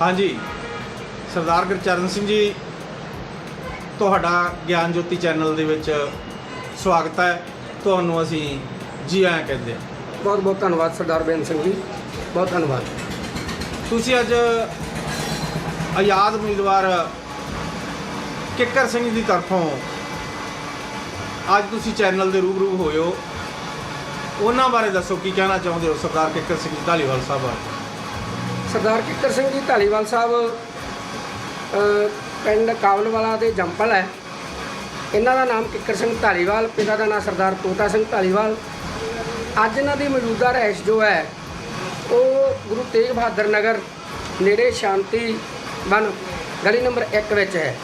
ਹਾਂਜੀ। ਸਰਦਾਰ ਗੁਰਚਰਨ ਸਿੰਘ ਜੀ ਤੁਹਾਡਾ ਗਿਆਨ ਜੋਤੀ ਚੈਨਲ ਦੇ ਵਿੱਚ ਸਵਾਗਤ ਹੈ। ਤੁਹਾਨੂੰ ਅਸੀਂ ਜੀ ਆਇਆਂ ਕਹਿੰਦੇ ਹਾਂ। ਬਹੁਤ ਬਹੁਤ ਧੰਨਵਾਦ ਸਰਦਾਰ ਬੇਨ ਸਿੰਘ ਜੀ। ਬਹੁਤ ਧੰਨਵਾਦ। ਤੁਸੀਂ ਅੱਜ ਆਜ਼ਾਦ ਉਮੀਦਵਾਰ ਕਿੱਕਰ ਸਿੰਘ ਦੀ ਤਰਫੋਂ ਅੱਜ ਤੁਸੀਂ ਚੈਨਲ ਦੇ ਰੂਬਰੂ ਹੋਏ ਹੋ। ਉਹਨਾਂ ਬਾਰੇ ਦੱਸੋ ਕੀ ਕਹਿਣਾ ਚਾਹੁੰਦੇ ਹੋ ਸਰਦਾਰ ਕਿੱਕਰ ਸਿੰਘ ਢਾਲੀਵਾਲ ਸਾਹਿਬ ਬਾਰੇ? ਸਰਦਾਰ ਕਿੱਕਰ ਸਿੰਘ ਜੀ ਢਾਲੀਵਾਲ ਸਾਹਿਬ ਪਿੰਡ ਕਾਬਲਵਾਲਾ ਦੇ ਜੰਪਲ ਹੈ। ਇਹਨਾਂ ਦਾ ਨਾਮ ਕਿੱਕਰ ਸਿੰਘ ਢਾਲੀਵਾਲ, ਪਿਤਾ ਦਾ ਨਾਮ ਸਰਦਾਰ ਤੋਤਾ ਸਿੰਘ ਢਾਲੀਵਾਲ। ਅੱਜ ਇਹਨਾਂ ਦੀ ਮੌਜੂਦਾ ਰਹਿਸ਼ ਜੋ ਹੈ, ਉਹ ਗੁਰੂ ਤੇਗ ਬਹਾਦਰ ਨਗਰ ਨੇੜੇ ਸ਼ਾਂਤੀ ਬਨ ਗਲੀ ਨੰਬਰ 1 ਵਿੱਚ ਹੈ।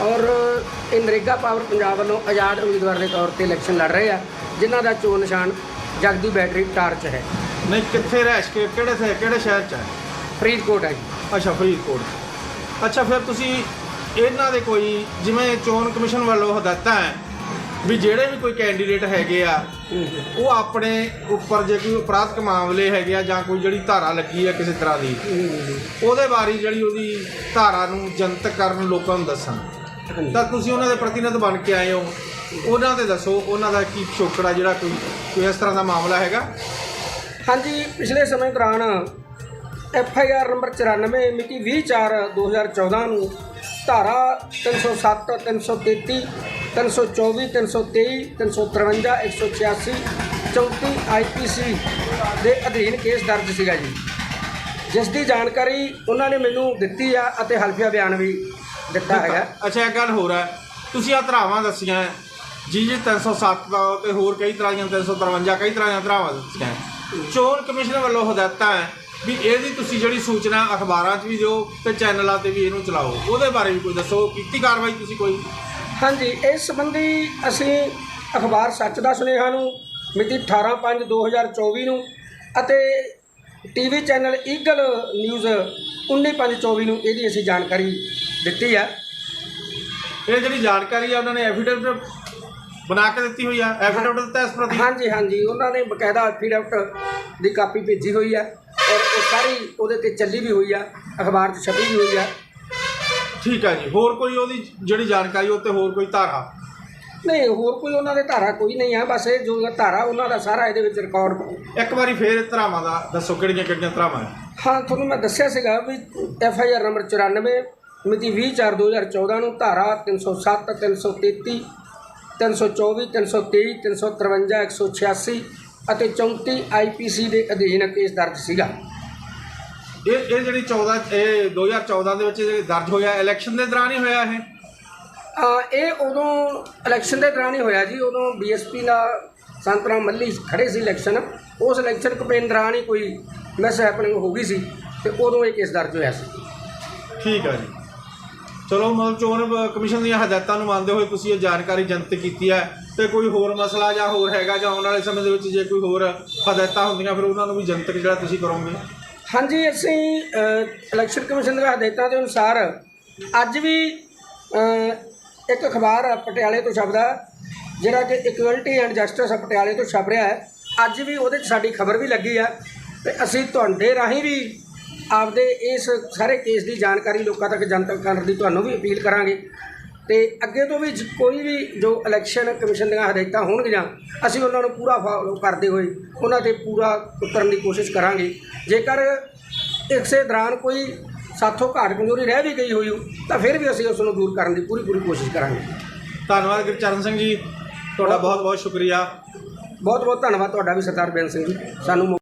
ਔਰ ਇਹ ਨਰੇਗਾ ਪਾਵਰ ਪੰਜਾਬ ਵੱਲੋਂ ਆਜ਼ਾਦ ਉਮੀਦਵਾਰ ਦੇ ਤੌਰ ਤੇ ਇਲੈਕਸ਼ਨ ਲੜ ਰਹੇ ਆ, ਜਿਨ੍ਹਾਂ ਦਾ ਚੋਣ ਨਿਸ਼ਾਨ ਜਗਦੀ ਬੈਟਰੀ ਟਾਰਚ ਹੈ। ਨਹੀਂ ਕਿੱਥੇ ਰਹਿਸ਼? ਕੇ ਕਿਹੜੇ ਥੇ ਕਿਹੜੇ ਸ਼ਹਿਰ ਚ ਹੈ ਫਰੀਦਕੋਟ ਹੈ ਜੀ। ਅੱਛਾ ਫਰੀਦਕੋਟ। ਅੱਛਾ ਫਿਰ ਤੁਸੀਂ ਇਹਨਾਂ ਦੇ ਕੋਈ ਜਿਵੇਂ ਚੋਣ ਕਮਿਸ਼ਨ ਵੱਲੋਂ ਹਦਾਇਤਾਂ ਹੈ ਵੀ ਜਿਹੜੇ ਵੀ ਕੋਈ ਕੈਂਡੀਡੇਟ ਹੈਗੇ ਆ ਉਹ ਆਪਣੇ ਉੱਪਰ ਜੇ ਕੋਈ ਅਪਰਾਧਿਕ ਮਾਮਲੇ ਹੈਗੇ ਆ ਜਾਂ ਕੋਈ ਜਿਹੜੀ ਧਾਰਾ ਲੱਗੀ ਆ ਕਿਸੇ ਤਰ੍ਹਾਂ ਦੀ ਉਹਦੇ ਬਾਰੇ ਜਿਹੜੀ ਉਹਦੀ ਧਾਰਾ ਨੂੰ ਜਨਤਕ ਕਰਨ ਲੋਕਾਂ ਨੂੰ ਦੱਸਣ। ਤਾਂ ਤੁਸੀਂ ਉਹਨਾਂ ਦੇ ਪ੍ਰਤੀਨਿਧ ਬਣ ਕੇ ਆਏ ਹੋ। ਉਹਨਾਂ ਤੇ ਦੱਸੋ ਉਹਨਾਂ ਦਾ ਕੀ ਪਿਛੋਕੜਾ ਜਿਹੜਾ ਕੋਈ ਕੋਈ ਇਸ ਤਰ੍ਹਾਂ ਦਾ ਮਾਮਲਾ ਹੈਗਾ? ਹਾਂਜੀ ਪਿਛਲੇ ਸਮੇਂ ਦੌਰਾਨ ਐਫ ਆਈ ਆਰ ਨੰਬਰ 94 ਮਿਤੀ 20/4/2014 ਨੂੰ ਧਾਰਾ 307 333 324 323 353 186 34 ਆਈਪੀਸੀ ਦੇ ਅਧੀਨ ਕੇਸ ਦਰਜ ਸੀਗਾ ਜੀ ਜਿਸ ਦੀ ਜਾਣਕਾਰੀ ਉਹਨਾਂ ਨੇ ਮੈਨੂੰ ਦਿੱਤੀ ਆ ਅਤੇ ਹਲਫੀਆ ਬਿਆਨ ਵੀ ਦਿੱਤਾ ਹੈਗਾ ਅੱਛਾ ਇੱਕ ਗੱਲ ਹੋਰ ਹੈ ਤੁਸੀਂ ਆ ਧਰਾਵਾਂ ਦੱਸੀਆਂ। ਜੀ ਜੀ 307 ਦਾ ਤੇ ਹੋਰ ਕਈ ਤਰ੍ਹਾਂ ਦੀਆਂ 353 ਕਈ ਤਰ੍ਹਾਂ ਦੀਆਂ ਧਰਾਵਾਂ ਦੱਸੀਆਂ। ਚੋਣ ਕਮਿਸ਼ਨ ਵੱਲੋਂ ਹਦਾਇਤਾਂ ਹੈ ਵੀ ਇਹਦੀ ਤੁਸੀਂ ਜਿਹੜੀ ਸੂਚਨਾ ਅਖਬਾਰਾਂ 'ਚ ਵੀ ਦਿਓ ਤੇ ਚੈਨਲਾਂ ਤੇ ਵੀ ਇਹਨੂੰ ਚਲਾਓ। ਉਹਦੇ ਬਾਰੇ ਵੀ ਕੋਈ ਦੱਸੋ ਕੀਤੀ ਕਾਰਵਾਈ ਤੁਸੀਂ ਕੋਈ? ਹਾਂਜੀ ਇਸ ਸੰਬੰਧੀ ਅਸੀਂ ਅਖਬਾਰ ਸੱਚ ਦਾ ਸੁਨੇਹਾ ਨੂੰ ਮਿਤੀ 18/5/2024 ਨੂੰ ਅਤੇ ਟੀਵੀ ਚੈਨਲ ਈਗਲ ਨਿਊਜ਼ 19/5/24 ਨੂੰ ਇਹਦੀ ਅਸੀਂ ਜਾਣਕਾਰੀ ਦਿੱਤੀ ਹੈ। ਇਹ ਜਿਹੜੀ ਜਾਣਕਾਰੀ ਆ ਉਹਨਾਂ ਨੇ ਐਫੀਡੇਵਿਟ ਬਣਾ ਕੇ ਦਿੱਤੀ ਹੋਈ ਆ ਐਫੀਡੇਵਿਟ ਦਿੱਤਾ ਇਸ ਪ੍ਰਤੀ? ਹਾਂਜੀ ਹਾਂਜੀ ਉਹਨਾਂ ਨੇ ਬਕਾਇਦਾ ਐਫੀਡੈਵਿਟ ਦੀ ਕਾਪੀ ਭੇਜੀ ਹੋਈ ਹੈ ਔਰ ਉਹ ਸਾਰੀ ਉਹਦੇ ਤੇ ਚੱਲੀ ਵੀ ਹੋਈ ਆ ਅਖਬਾਰ 'ਚ ਛਪੀ ਵੀ ਹੋਈ ਆ। ਠੀਕ ਹੈ ਜੀ ਹੋਰ ਕੋਈ ਉਹਦੀ ਜਿਹੜੀ ਜਾਣਕਾਰੀ ਉਹ ਤੇ ਹੋਰ ਕੋਈ ਧਾਰਾ? ਨਹੀਂ ਹੋਰ ਕੋਈ ਉਹਨਾਂ ਦੇ ਧਾਰਾ ਕੋਈ ਨਹੀਂ ਆ ਬਸ ਇਹ ਜੋ ਧਾਰਾ ਉਹਨਾਂ ਦਾ ਸਾਰਾ ਇਹਦੇ ਵਿੱਚ ਰਿਕਾਰਡ ਇੱਕ ਵਾਰੀ ਫੇਰ ਧਰਾਵਾਂ ਦਾ ਦੱਸੋ ਕਿਹੜੀਆਂ ਕਿਹੜੀਆਂ ਧਰਾਵਾਂ ਹੈ ਹਾਂ ਤੁਹਾਨੂੰ ਮੈਂ ਦੱਸਿਆ ਸੀਗਾ ਵੀ ਐਫ ਆਈ ਆਰ ਨੰਬਰ 94 ਮਿਤੀ 20/4/2014 ਨੂੰ ਧਾਰਾ 307 333 324 323 353 186 ਅਤੇ 34 ਆਈਪੀਸੀ ਦੇ ਅਧੀਨ ਕੇਸ ਦਰਜ ਸੀਗਾ। ਇਹ ਇਹ ਜਿਹੜੀ 14 ਇਹ 2014 ਦੇ ਵਿੱਚ ਇਹ ਦਰਜ ਹੋਇਆ ਇਲੈਕਸ਼ਨ ਦੇ ਦੌਰਾਨ ਹੀ ਹੋਇਆ ਇਹ? ਆ ਇਹ ਉਦੋਂ ਇਲੈਕਸ਼ਨ ਦੇ ਦੌਰਾਨ ਹੀ ਹੋਇਆ ਜੀ ਉਦੋਂ ਬੀਐਸਪੀ ਦਾ ਸੰਤਰਾਮ ਮੱਲੀ ਖੜੇ ਸੀ ਇਲੈਕਸ਼ਨ ਉਸ ਇਲੈਕਸ਼ਨ ਕੈਂਪੇਨ ਦੌਰਾਨ ਹੀ ਕੋਈ ਮਿਸ ਹੈਪਨਿੰਗ ਹੋ ਗਈ ਸੀ ਤੇ ਉਦੋਂ ਇਹ ਕੇਸ ਦਰਜ ਹੋਇਆ ਸੀ। ਠੀਕ ਹੈ ਜੀ। ਚਲੋ, ਮਤਲਬ ਚੋਣ ਕਮਿਸ਼ਨ ਦੀਆਂ ਹਦਾਇਤਾਂ ਨੂੰ ਮੰਨਦੇ ਹੋਏ ਤੁਸੀਂ ਇਹ ਜਾਣਕਾਰੀ ਜਨਤਕ ਕੀਤੀ ਹੈ ਤੇ ਕੋਈ ਹੋਰ ਮਸਲਾ ਜਾਂ ਹੋਰ ਹੈਗਾ ਜਾਂ ਆਉਣ ਵਾਲੇ ਸਮੇਂ ਦੇ ਵਿੱਚ ਜੇ ਕੋਈ ਹੋਰ ਹਦਾਇਤਾਂ ਹੁੰਦੀਆਂ, ਫਿਰ ਉਹਨਾਂ ਨੂੰ ਵੀ ਜਨਤਕ ਜਿਹੜਾ ਤੁਸੀਂ ਕਰੋਗੇ। ਹਾਂਜੀ, ਅਸੀਂ ਇਲੈਕਸ਼ਨ ਕਮਿਸ਼ਨ ਦੀਆਂ ਹਦਾਇਤਾਂ ਦੇ ਅਨੁਸਾਰ ਅੱਜ ਵੀ ਇੱਕ ਅਖਬਾਰ ਪਟਿਆਲੇ ਤੋਂ ਛਪਦਾ ਜਿਹੜਾ ਕਿ ਇਕੁਐਲਿਟੀ ਐਂਡ ਜਸਟਿਸ ਪਟਿਆਲੇ ਤੋਂ ਛਪ ਰਿਹਾ ਹੈ। ਅੱਜ ਵੀ ਉਹਦੇ 'ਚ ਸਾਡੀ ਖਬਰ ਵੀ ਲੱਗੀ ਆ ਤੇ ਅਸੀਂ ਤੁਹਾਡੇ ਰਾਹੀਂ ਵੀ ਆਪਦੇ ਇਸ ਸਾਰੇ ਕੇਸ ਦੀ ਜਾਣਕਾਰੀ ਲੋਕਾਂ ਤੱਕ ਜਨਤਕ ਕਰਨ ਦੀ ਤੁਹਾਨੂੰ ਵੀ ਅਪੀਲ ਕਰਾਂਗੇ। ਤੇ ਅੱਗੇ ਤੋਂ ਵੀ ਕੋਈ ਵੀ ਜੋ ਇਲੈਕਸ਼ਨ ਕਮਿਸ਼ਨ ਦੀਆਂ ਹਦਾਇਤਾਂ ਹੋਣਗੀਆਂ ਅਸੀਂ ਉਹਨਾਂ ਨੂੰ ਪੂਰਾ ਫਾਲੋ ਕਰਦੇ ਹੋਏ ਉਹਨਾਂ ਤੇ ਪੂਰਾ ਉਤਰਨ ਦੀ ਕੋਸ਼ਿਸ਼ ਕਰਾਂਗੇ। ਜੇਕਰ ਇਸੇ ਦੌਰਾਨ ਕੋਈ ਸਾਥੋਂ ਘਾਟ ਕਮਜ਼ੋਰੀ ਰਹਿ ਵੀ ਗਈ ਹੋਈ ਤਾਂ ਫਿਰ ਵੀ ਅਸੀਂ ਉਸ ਨੂੰ ਦੂਰ ਕਰਨ ਦੀ ਪੂਰੀ ਪੂਰੀ ਕੋਸ਼ਿਸ਼ ਕਰਾਂਗੇ। ਧੰਨਵਾਦ ਗੁਰਚਰਨ ਸਿੰਘ ਜੀ ਤੁਹਾਡਾ ਬਹੁਤ ਬਹੁਤ ਸ਼ੁਕਰੀਆ। ਬਹੁਤ ਬਹੁਤ ਧੰਨਵਾਦ ਤੁਹਾਡਾ ਵੀ ਸਰਦਾਰ ਬੇਨ ਸਿੰਘ ਜੀ ਸਾਨੂੰ